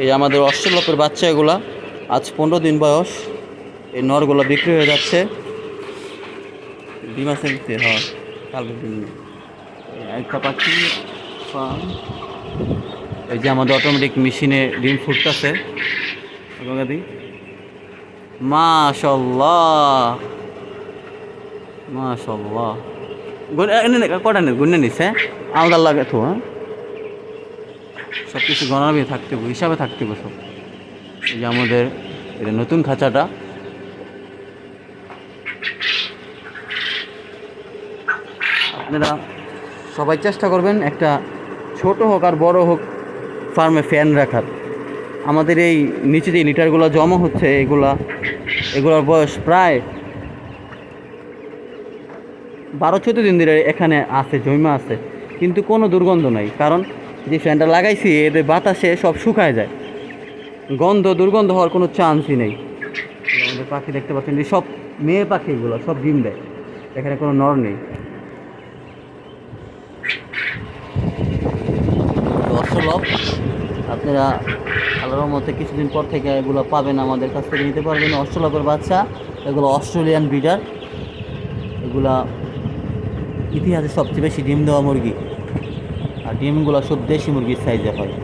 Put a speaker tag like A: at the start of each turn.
A: এই আমাদের অষ্টলপের বাচ্চা এগুলা আজ পনেরো দিন বয়স। এই নরগুলো বিক্রি হয়ে যাচ্ছে। ডিম নিতে, হয় কালকে একটা পাখি এই যে আমাদের অটোমেটিক মেশিনে ডিম ফুটতেছে। দি মাশাল্লাহ। মাশাল্লাহ। গুণ কটা নে গুণে নিস হ্যাঁ আমাদের লাগে তো হ্যাঁ? সব কিছু গণাবে, থাকতে হবে, হিসাবে থাকতে হবে সব। এই যে আমাদের এটা নতুন খাঁচাটা। আপনারা সবাই চেষ্টা করবেন একটা ছোট হোক আর বড় হোক ফার্মে ফ্যান রাখার। আমাদের এই নিচে যে লিটারগুলো জমা হচ্ছে, এগুলা, এগুলোর বয়স প্রায় বারো চোদ্দ দিন ধরে এখানে আছে, জমা আছে। কিন্তু কোনো দুর্গন্ধ নাই, কারণ যে ফ্যানটা লাগাইছি এদের বাতাসে সব শুকায় যায়। গন্ধ, দুর্গন্ধ হওয়ার কোনো চান্সই নেই। আমাদের পাখি দেখতে পাচ্ছেন যে সব মেয়ে পাখি এগুলো সব ডিম দেয়। এখানে কোনো নর নেই। অষ্টলভ আপনারা আল্লাহর মতে কিছুদিন পর থেকে এগুলো পাবেন, আমাদের কাছ থেকে নিতে পারবেন। অষ্টলভের বাচ্চা, এগুলো অস্ট্রেলিয়ান ব্রিডার। এগুলা ইতিহাসে সবচেয়ে বেশি ডিম দেওয়া মুরগি। আর ডিমগুলো সব দেশি মুরগির সাইজে হয়।